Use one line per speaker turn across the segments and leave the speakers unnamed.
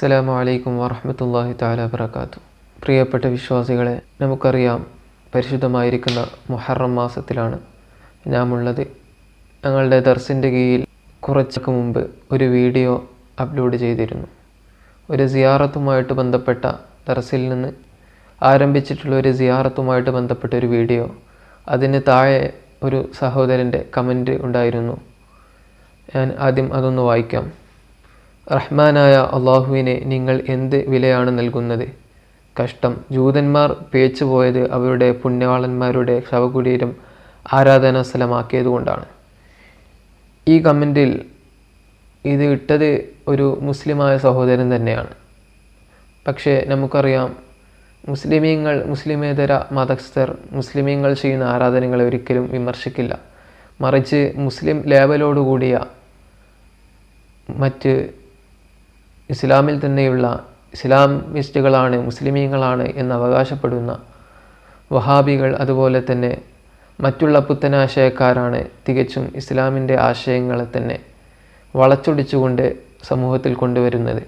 അസ്സലാമു അലൈക്കും വറഹമത്തല്ലാഹി താല വബർക്കാത്തു പ്രിയപ്പെട്ട വിശ്വാസികളെ നമുക്കറിയാം പരിശുദ്ധമായിരിക്കുന്ന മുഹറം മാസത്തിലാണ് നാം ഉള്ളത് ഞങ്ങളുടെ ദർസിന്റെ കീഴിൽ കുറച്ചൊക്കെ മുമ്പ് ഒരു വീഡിയോ അപ്ലോഡ് ചെയ്തിരുന്നു. ഒരു സിയാറത്തുമായിട്ട് ബന്ധപ്പെട്ട ദർസിൽ നിന്ന് ആരംഭിച്ചിട്ടുള്ള ഒരു സിയാറത്തുമായിട്ട് ബന്ധപ്പെട്ട ഒരു വീഡിയോ അതിന് താഴെ ഒരു സഹോദരന്റെ കമന്റ് ഉണ്ടായിരുന്നു. ഞാൻ ആദ്യം അതൊന്ന് വായിക്കാം. റഹ്മാനായ അള്ളാഹുവിനെ നിങ്ങൾ എന്ത് വിലയാണ് നൽകുന്നത്? കഷ്ടം. ജൂതന്മാർ പേച്ചുപോയത് അവരുടെ പുണ്യവാളന്മാരുടെ ശവകുടീരം ആരാധനാ സ്ഥലമാക്കിയതുകൊണ്ടാണ് ഈ കമന്റിൽ ഇത് ഇട്ടത് ഒരു മുസ്ലിമായ സഹോദരൻ തന്നെയാണ്. പക്ഷേ നമുക്കറിയാം മുസ്ലിമീങ്ങൾ മുസ്ലിമേതര മതസ്ഥർ മുസ്ലിമീങ്ങൾ ചെയ്യുന്ന ആരാധനകളെ ഒരിക്കലും വിമർശിക്കില്ല. മറിച്ച് മുസ്ലിം ലേബലോടുകൂടിയ മറ്റ് ഇസ്ലാമിൽ തന്നെയുള്ള ഇസ്ലാമിസ്റ്റുകളാണ് മുസ്ലിമീങ്ങളാണ് എന്ന് അവകാശപ്പെടുന്ന വഹാബികൾ അതുപോലെ തന്നെ മറ്റുള്ള പുത്തനാശയക്കാരാണ് തികച്ചും ഇസ്ലാമിന്റെ ആശയങ്ങളെ തന്നെ വളച്ചൊടിച്ചുകൊണ്ട് സമൂഹത്തിൽ കൊണ്ടുവരുന്നത്.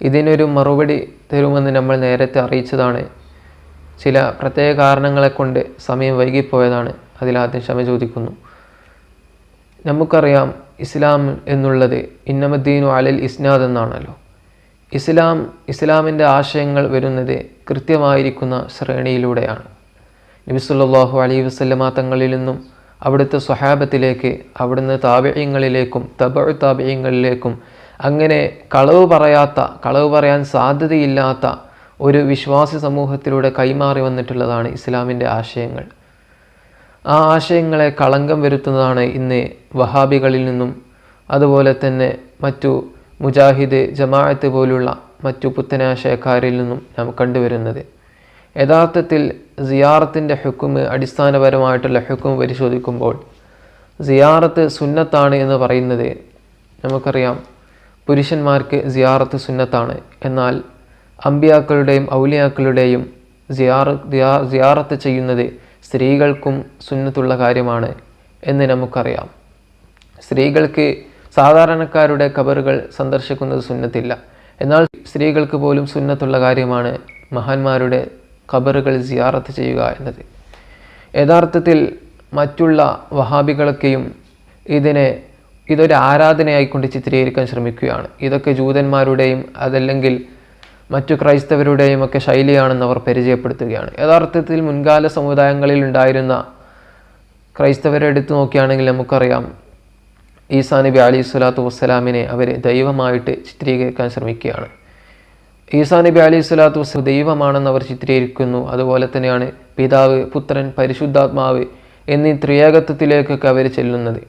ഇതിനൊരു മറുപടി തരുമെന്ന് നമ്മൾ നേരത്തെ അറിയിച്ചതാണ്. ചില പ്രത്യേക കാരണങ്ങളെ കൊണ്ട് സമയം വൈകിപ്പോയതാണ്. അതിലാദ്യം ക്ഷമ ചോദിക്കുന്നു. നമുക്കറിയാം ഇസ്ലാം എന്നുള്ളത് ഇന്നമദ്ദീനു അലൽ ഇസ്നാദ് എന്നാണല്ലോ. ഇസ്ലാം ഇസ്ലാമിന്റെ ആശയങ്ങൾ വരുന്നത് കൃത്യമായിരിക്കുന്ന ശ്രേണിയിലൂടെയാണ്. നബിസുല്ലാഹു അലൈ വസ്ലമ തങ്ങളിൽ നിന്നും അവിടുത്തെ സ്വഹാബത്തിലേക്ക് അവിടുന്ന് താപയങ്ങളിലേക്കും തബ താപയങ്ങളിലേക്കും അങ്ങനെ കളവ് പറയാത്ത കളവ് പറയാൻ സാധ്യതയില്ലാത്ത ഒരു വിശ്വാസി സമൂഹത്തിലൂടെ കൈമാറി വന്നിട്ടുള്ളതാണ് ഇസ്ലാമിന്റെ ആശയങ്ങൾ. ആ ആശയങ്ങളെ കളങ്കം വരുത്തുന്നതാണ് ഇന്ന് വഹാബികളിൽ നിന്നും അതുപോലെ തന്നെ മറ്റു മുജാഹിദ് ജമാഅത്ത് പോലുള്ള മറ്റു പുത്തനാശയക്കാരിൽ നിന്നും നാം കണ്ടുവരുന്നത്. യഥാർത്ഥത്തിൽ സിയാറത്തിന്റെ ഹുക്കുമ് അടിസ്ഥാനപരമായിട്ടുള്ള ഹുക്കുമ് പരിശോധിക്കുമ്പോൾ സിയാറത്ത് സുന്നത്താണ് എന്ന് പറയുന്നത് നമുക്കറിയാം. പുരുഷന്മാർക്ക് സിയാറത്ത് സുന്നത്താണ്. എന്നാൽ അമ്പിയാക്കളുടെയും ഔലിയാക്കളുടെയും സിയാറ സിയാറത്ത് ചെയ്യുന്നത് സ്ത്രീകൾക്കും സുന്നത്തുള്ള കാര്യമാണ് എന്ന് നമുക്കറിയാം. സ്ത്രീകൾക്ക് സാധാരണക്കാരുടെ കബറുകൾ സന്ദർശിക്കുന്നത് സുന്നത്തില്ല. എന്നാൽ സ്ത്രീകൾക്ക് പോലും സുന്നത്തുള്ള കാര്യമാണ് മഹാന്മാരുടെ കബറുകൾ സിയാറത്ത് ചെയ്യുക എന്നത്. യഥാർത്ഥത്തിൽ മറ്റുള്ള വഹാബികളൊക്കെയും ഇതിനെ ഇതൊരു ആരാധനയായിക്കൊണ്ട് ചിത്രീകരിക്കാൻ ശ്രമിക്കുകയാണ്. ഇതൊക്കെ ജൂതന്മാരുടെയും അതല്ലെങ്കിൽ മറ്റു ക്രൈസ്തവരുടെയും ഒക്കെ ശൈലിയാണെന്ന് അവർ പരിചയപ്പെടുത്തുകയാണ്. യഥാർത്ഥത്തിൽ മുൻകാല സമുദായങ്ങളിൽ ഉണ്ടായിരുന്ന ക്രൈസ്തവരെ എടുത്തു നോക്കുകയാണെങ്കിൽ നമുക്കറിയാം ഈസാ നബി അലി സ്വലാത്തു വസ്സലാമിനെ അവർ ദൈവമായിട്ട് ചിത്രീകരിക്കാൻ ശ്രമിക്കുകയാണ്. ഈസാ നബി അലി സ്വലാത്തു വസ്സലാം ദൈവമാണെന്ന് അവർ ചിത്രീകരിക്കുന്നു. അതുപോലെ തന്നെയാണ് പിതാവ് പുത്രൻ പരിശുദ്ധാത്മാവ് എന്നീ ത്രിയേകത്വത്തിലേക്കൊക്കെ അവർ ചെല്ലുന്നത്.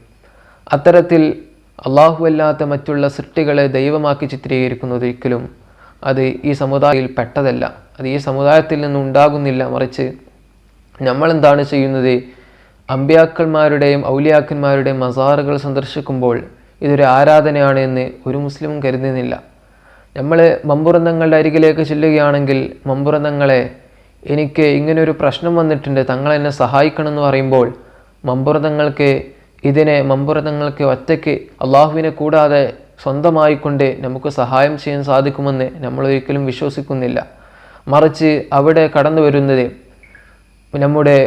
അത്തരത്തിൽ അള്ളാഹു അല്ലാത്ത മറ്റുള്ള സൃഷ്ടികളെ ദൈവമാക്കി ചിത്രീകരിക്കുന്നത് ഒരിക്കലും അത് ഈ സമുദായത്തിൽ പെട്ടതല്ല. അത് ഈ സമുദായത്തിൽ നിന്നുണ്ടാകുന്നില്ല മറിച്ച് നമ്മൾ എന്താണ് ചെയ്യുന്നത്? അമ്പ്യാക്കന്മാരുടെയും ഔലിയാക്കന്മാരുടെയും മസാറുകൾ സന്ദർശിക്കുമ്പോൾ ഇതൊരു ആരാധനയാണ് എന്ന് ഒരു മുസ്ലിമും കരുതുന്നില്ല. നമ്മൾ മമ്പുറന്തങ്ങളുടെ അരികിലേക്ക് ചെല്ലുകയാണെങ്കിൽ മമ്പുറന്തങ്ങളെ എനിക്ക് ഇങ്ങനെ ഒരു പ്രശ്നം വന്നിട്ടുണ്ട്. തങ്ങൾ എന്നെ സഹായിക്കണം എന്ന് പറയുമ്പോൾ മമ്പുറതങ്ങൾക്ക് ഇതിനെ മമ്പുറതങ്ങൾക്ക് ഒറ്റയ്ക്ക് അള്ളാഹുവിനെ കൂടാതെ സ്വന്തമായിക്കൊണ്ട് നമുക്ക് സഹായം ചെയ്യാൻ സാധിക്കുമെന്ന് നമ്മൾ ഒരിക്കലും വിശ്വസിക്കുന്നില്ല. മറിച്ച് അവിടെ കടന്നു വരുന്നത് നമ്മുടെ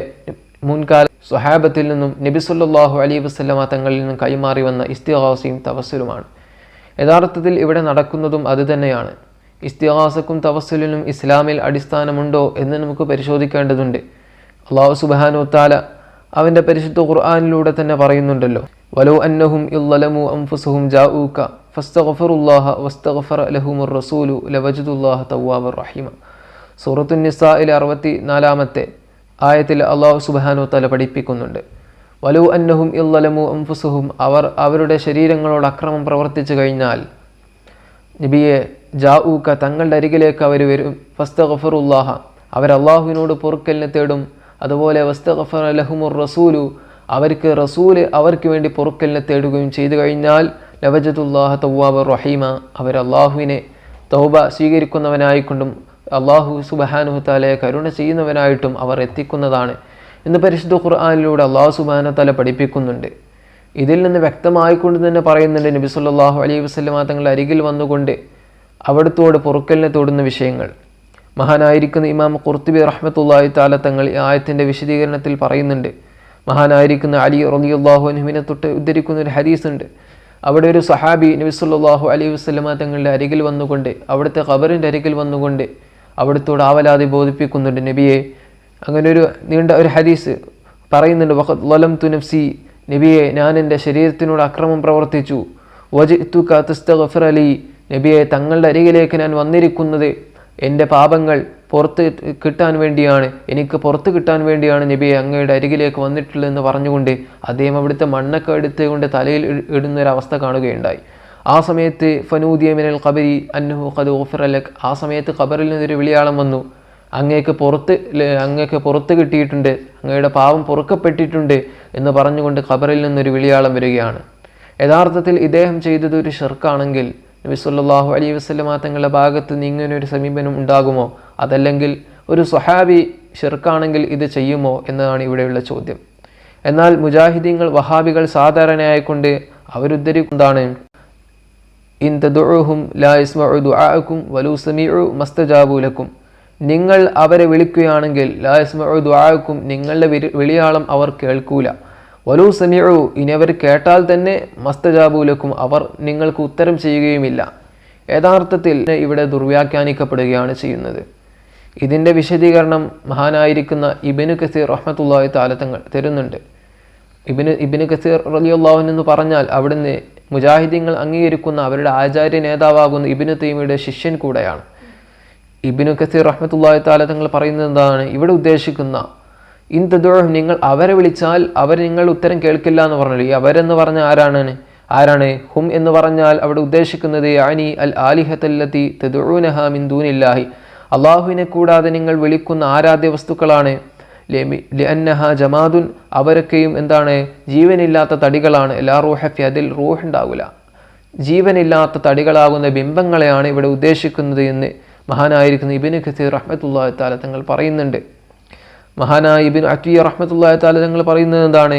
മുൻകാല സ്വഹാബത്തിൽ നിന്നും നബിസുല്ലാഹു അലി വസ്ലമ തങ്ങളിൽ നിന്നും കൈമാറി വന്ന ഇസ്തിഹാസയും തവസ്സലുമാണ്. യഥാർത്ഥത്തിൽ ഇവിടെ നടക്കുന്നതും അതുതന്നെയാണ് ഇസ്തിഹാസക്കും തവസ്സലിനും ഇസ്ലാമിൽ അടിസ്ഥാനമുണ്ടോ എന്ന് നമുക്ക് പരിശോധിക്കേണ്ടതുണ്ട്. അള്ളാഹു താല അവന്റെ പരിശുദ്ധ ഖുർആാനിലൂടെ തന്നെ പറയുന്നുണ്ടല്ലോ. വലോ അന്നഹും ഇല്ലമു അംഫുസുഹും ജാഊക ഫസ്തഗ്ഫറുല്ലാഹ വസ്തഗ്ഫറ ലഹുമുർ റസൂലു ലവജദുല്ലാഹ തവ്വാബർ റഹീമ സൂറത്തു നിസായിലെ അറുപത്തി നാലാമത്തെ ആയത്തിൽ അള്ളാഹു സുബാനു തല പഠിപ്പിക്കുന്നുണ്ട്. വലു അന്നഹും ഇല്ലമു അംഫുസുഹും അവർ അവരുടെ ശരീരങ്ങളോട് അക്രമം പ്രവർത്തിച്ചു കഴിഞ്ഞാൽ നബിയെ ജാഊക്ക തങ്ങളുടെ അരികിലേക്ക് അവർ വരും. ഫസ്തഗഫറുല്ലാഹ അവർ അള്ളാഹുവിനോട് പൊറുക്കലിനെ തേടും. അതുപോലെ വസ്തഗഫർ ലഹുമുർ റസൂലു അവർക്ക് റസൂൽ അവർക്ക് വേണ്ടി പൊറുക്കലിനെ തേടുകയും ചെയ്തു കഴിഞ്ഞാൽ ലവജതുല്ലാഹ തവ്വാബ് റഹീമ അവർ അള്ളാഹുവിനെ തൗബ സ്വീകരിക്കുന്നവനായിക്കൊണ്ടും അള്ളാഹു സുബഹാനുഹു താലയെ കരുണ ചെയ്യുന്നവനായിട്ടും അവർ എത്തിക്കുന്നതാണ് എന്ന് പരിശുദ്ധ ഖുർആാനിലൂടെ അള്ളാഹു സുബാന തല പഠിപ്പിക്കുന്നുണ്ട്. ഇതിൽ നിന്ന് വ്യക്തമായിക്കൊണ്ട് തന്നെ പറയുന്നുണ്ട് നബി സല്ലല്ലാഹു അലൈഹി വസല്ലമ തങ്ങളുടെ അരികിൽ വന്നുകൊണ്ട് അവിടത്തോട് പൊറുക്കലിനെ തൊടുന്ന വിഷയങ്ങൾ. മഹാനായിരിക്കുന്ന ഇമാം കുർത്തിബി റഹ്മത്തുള്ളാഹി താല തങ്ങൾ ഈ ആയത്തിന്റെ വിശദീകരണത്തിൽ പറയുന്നുണ്ട്. മഹാനായിരിക്കുന്ന അലി അൻഹുവിനെ തൊട്ട് ഉദ്ധരിക്കുന്ന ഒരു ഹദീസ് ഉണ്ട് അവിടെ ഒരു സഹാബി നബി സല്ലല്ലാഹു അലൈഹി വസല്ലമ തങ്ങളുടെ അരികിൽ വന്നുകൊണ്ട് അവിടുത്തെ ഖബറിന്റെ അരികിൽ വന്നുകൊണ്ട് അവിടുത്തോട് ആവലാതി ബോധിപ്പിക്കുന്നുണ്ട് നബിയെ. അങ്ങനെ ഒരു നീണ്ട ഒരു ഹദീസ് പറയുന്നുണ്ട് വഖത് ലലം തു നഫ്സി. നബിയെ ഞാൻ എന്റെ ശരീരത്തിനോട് അക്രമം പ്രവർത്തിച്ചു. വജ് തു തസ്തഗ്ഫിർ അലി നബിയെ തങ്ങളുടെ അരികിലേക്ക് ഞാൻ വന്നിരിക്കുന്നത് എന്റെ പാപങ്ങൾ പുറത്ത് കിട്ടാൻ വേണ്ടിയാണ് എനിക്ക് പുറത്ത് കിട്ടാൻ വേണ്ടിയാണ് നബിയെ അങ്ങയുടെ അരികിലേക്ക് വന്നിട്ടുള്ളതെന്ന് പറഞ്ഞുകൊണ്ട് അദ്ദേഹം അവിടുത്തെ മണ്ണൊക്കെ എടുത്തുകൊണ്ട് തലയിൽ ഇടുന്നൊരവസ്ഥ കാണുകയുണ്ടായി. ആ സമയത്ത് ഫനൂദിയ മിനൽ ഖബരി അന്നഹു ഖദ് ഓഫിർ അലക് ആ സമയത്ത് ഖബറിൽ നിന്നൊരു വിളിയാളം വന്നു. അങ്ങേക്ക് പുറത്ത് അങ്ങേക്ക് പുറത്ത് കിട്ടിയിട്ടുണ്ട് അങ്ങയുടെ പാവം പൊറുക്കപ്പെട്ടിട്ടുണ്ട് എന്ന് പറഞ്ഞുകൊണ്ട് ഖബറിൽ നിന്നൊരു വിളിയാളം വരികയാണ്. യഥാർത്ഥത്തിൽ ഇദ്ദേഹം ചെയ്തത് ഒരു ഷെർക്കാണെങ്കിൽ നബി സല്ലല്ലാഹു അലൈഹി വസല്ലമ തങ്ങളുടെ ഭാഗത്ത് നിന്ന് ഇങ്ങനെ ഒരു സമീപനം ഉണ്ടാകുമോ? അതല്ലെങ്കിൽ ഒരു സ്വഹാബി ഷിർക്കാണെങ്കിൽ ഇത് ചെയ്യുമോ എന്നതാണ് ഇവിടെയുള്ള ചോദ്യം. എന്നാൽ മുജാഹിദീങ്ങൾ വഹാബികൾ സാധാരണയായിക്കൊണ്ട് അവരുദ്ധരിക്കുന്നതാണ്. ഇൻ തദുഉഹും ലാ ഇസ്മഉ ദുആഅക്കും വലു സമീഉ മസ്തജാബു ലക്കും. നിങ്ങൾ അവരെ വിളിക്കുകയാണെങ്കിൽ ലാ ഇസ്മഉ ദുആഅക്കും നിങ്ങളുടെ വിളിയാളം അവർ കേൾക്കൂല. വലു സമീഴു ഇനി അവർ കേട്ടാൽ തന്നെ മസ്തജാബുലക്കും അവർ നിങ്ങൾക്ക് ഉത്തരം ചെയ്യുകയുമില്ല. യഥാർത്ഥത്തിൽ ഇവിടെ ദുർവ്യാഖ്യാനിക്കപ്പെടുകയാണ് ചെയ്യുന്നത്. ഇതിന്റെ വിശദീകരണം മഹാനായിരിക്കുന്ന ഇബിനു കസീർ റഹ്മത്തുള്ളാഹി താലത്തങ്ങൾ തരുന്നുണ്ട്. ഇബിന് ഇബിന് കസീർ റലിയുള്ളാഹുൻ എന്ന് പറഞ്ഞാൽ അവിടുന്ന് മുജാഹിദീങ്ങൾ അംഗീകരിക്കുന്ന അവരുടെ ആചാര്യ നേതാവാകുന്ന ഇബിനു തൈമിയുടെ ശിഷ്യൻ കൂടെയാണ്. ഇബിനു കസീർ റഹ്മത്തുള്ളാഹി താല തങ്ങൾ പറയുന്നത് എന്താണ്? ഇവിടെ ഉദ്ദേശിക്കുന്ന തദുഅഹ് നിങ്ങൾ അവരെ വിളിച്ചാൽ അവർ നിങ്ങൾ ഉത്തരം കേൾക്കില്ല എന്ന് പറഞ്ഞല്ലോ. ഈ അവരെന്ന് പറഞ്ഞ ആരാണ്? ആരാണ്? ഹും എന്ന് പറഞ്ഞാൽ അവിടെ ഉദ്ദേശിക്കുന്നത് ആനി അൽ ആലിഹത്തല്ലത്തി തദുഊനഹ മിൻ ദൂനില്ലാഹി. അള്ളാഹുവിനെ കൂടാതെ നിങ്ങൾ വിളിക്കുന്ന ആരാധ്യ വസ്തുക്കളാണ്. ലിഅന്നഹ ജമാദുൻ അവരൊക്കെയും എന്താണ്? ജീവനില്ലാത്ത തടികളാണ്. എല്ലാ റൂഹഫി അതിൽ റൂഹ് ഉണ്ടാവില്ല ജീവനില്ലാത്ത തടികളാകുന്ന ബിംബങ്ങളെയാണ് ഇവിടെ ഉദ്ദേശിക്കുന്നത് എന്ന് മഹാനായിരിക്കുന്ന ഇബിന് ഖസീർ റഹ്മത്തുള്ളാഹി താല തങ്ങൾ പറയുന്നുണ്ട്. മഹാനായ ഇബിൻ അറ്റിയ റഹ്മത്തുള്ളാഹി താല ഞങ്ങൾ പറയുന്നത് എന്താണ്?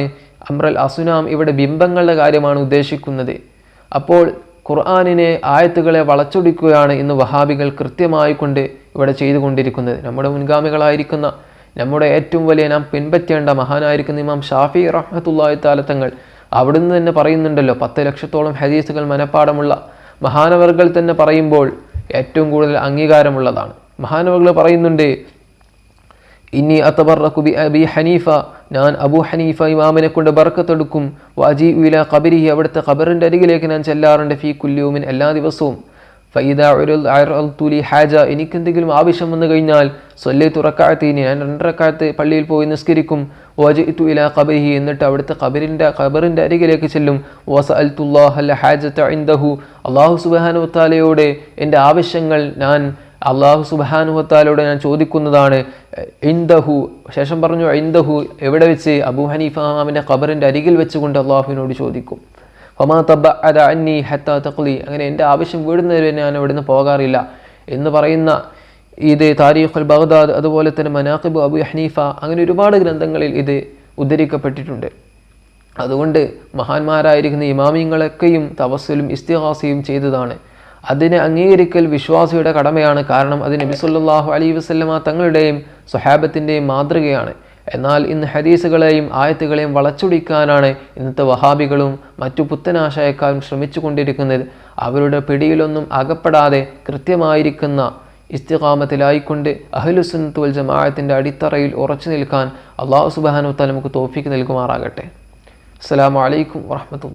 അമ്രൽ അസുനാം ഇവിടെ ബിംബങ്ങളുടെ കാര്യമാണ് ഉദ്ദേശിക്കുന്നത്. അപ്പോൾ ഖുർആാനിനെ ആയത്തുകളെ വളച്ചൊടിക്കുകയാണ് ഇന്ന് വഹാബികൾ കൃത്യമായി കൊണ്ട് ഇവിടെ ചെയ്തുകൊണ്ടിരിക്കുന്നത്. നമ്മുടെ മുൻഗാമികളായിരിക്കുന്ന നമ്മുടെ ഏറ്റവും വലിയ നാം പിൻപറ്റേണ്ട മഹാനായിരിക്കുന്ന ഇമാം ഷാഫി റഹ്മത്തുള്ളാഹി താല തങ്ങൾ അവിടുന്ന് തന്നെ പറയുന്നുണ്ടല്ലോ പത്ത് ലക്ഷത്തോളം ഹദീസുകൾ മനഃപ്പാടമുള്ള മഹാനവർകൾ തന്നെ പറയുമ്പോൾ ഏറ്റവും കൂടുതൽ അംഗീകാരമുള്ളതാണ്. മഹാനവർകൾ പറയുന്നുണ്ട് ഇനി അത്തബറക്കു ബി അബി ഹനീഫ ഞാൻ അബു ഹനീഫ ഇമാമിനെ കൊണ്ട് ബർക്കത്തെടുക്കും. വാജി ഉല കബരി അവിടുത്തെ ഖബറിന്റെ അരികിലേക്ക് ഞാൻ ചെല്ലാറുണ്ട്. ഫീ കുല്യൂമിൻ എല്ലാ ദിവസവും. ഫൈദ തുലി ഹാജ എനിക്കെന്തെങ്കിലും ആവശ്യം വന്നു കഴിഞ്ഞാൽ സൊല്ലി തുറക്കാഴത്തി ഞാൻ രണ്ടരക്കാലത്ത് പള്ളിയിൽ പോയി നിസ്കരിക്കും. വജിത്തു ഇല കബരിഹി എന്നിട്ട് അവിടുത്തെ ഖബറിന്റെ കബറിന്റെ അരികിലേക്ക് ചെല്ലും. വസ അൽത്തുല്ലാഹ് ഹാജത്ത് ഇന്ദഹു അള്ളാഹു സുബാനു താലയോട് എന്റെ ആവശ്യങ്ങൾ ഞാൻ അള്ളാഹു സുബാനുഹത്താലോട് ഞാൻ ചോദിക്കുന്നതാണ്. ഇന്ദഹു ശേഷം പറഞ്ഞു ഇന്ദഹു എവിടെ വെച്ച്? അബു ഹനീഫ ഇമാമിന്റെ ഖബറിന്റെ അരികിൽ വെച്ചുകൊണ്ട് അള്ളാഹുവിനോട് ചോദിക്കും. ഫമാ തബ അത അന്നി ഹത്ത തക്ലി അങ്ങനെ എന്റെ ആവശ്യം വീടുന്നവരെ ഞാൻ അവിടുന്ന് പോകാറില്ല എന്ന് പറയുന്ന ഇത് താരീഖുൽ ബഗ്ദാദ് അതുപോലെ തന്നെ മനാഖിബ് അബു ഹനീഫ അങ്ങനെ ഒരുപാട് ഗ്രന്ഥങ്ങളിൽ ഇത് ഉദ്ധരിക്കപ്പെട്ടിട്ടുണ്ട്. അതുകൊണ്ട് മഹാന്മാരായിരിക്കുന്ന ഇമാമിങ്ങളൊക്കെയും തപസ്സലും ഇസ്തിഹാസയും ചെയ്തതാണ്. അതിനെ അംഗീകരിക്കൽ വിശ്വാസിയുടെ കടമയാണ്. കാരണം അത് നബി സല്ലല്ലാഹു അലൈഹി വസല്ലമ തങ്ങളുടെയും സ്വഹാബത്തിന്റെയും മാതൃകയാണ്. എന്നാൽ ഇന്ന് ഹദീസുകളെയും ആയത്തുകളെയും വളച്ചൊടിക്കാനാണ് ഇന്നത്തെ വഹാബികളും മറ്റു പുത്തനാശയക്കാരും ശ്രമിച്ചു കൊണ്ടിരിക്കുന്നത് അവരുടെ പിടിയിലൊന്നും അകപ്പെടാതെ കൃത്യമായിരിക്കുന്ന ഇസ്തിഖാമത്തിലായിക്കൊണ്ട് അഹ്ലുസുന്നത്ത് വൽ ജമാഅത്തിന്റെ അടിത്തറയിൽ ഉറച്ചു നിൽക്കാൻ അള്ളാഹു സുബാനു വ തആല നമുക്ക് തോഫിക്ക് നൽകുമാറാകട്ടെ. അസ്സലാമു അലൈക്കും വറഹ്മത്തുള്ളാഹി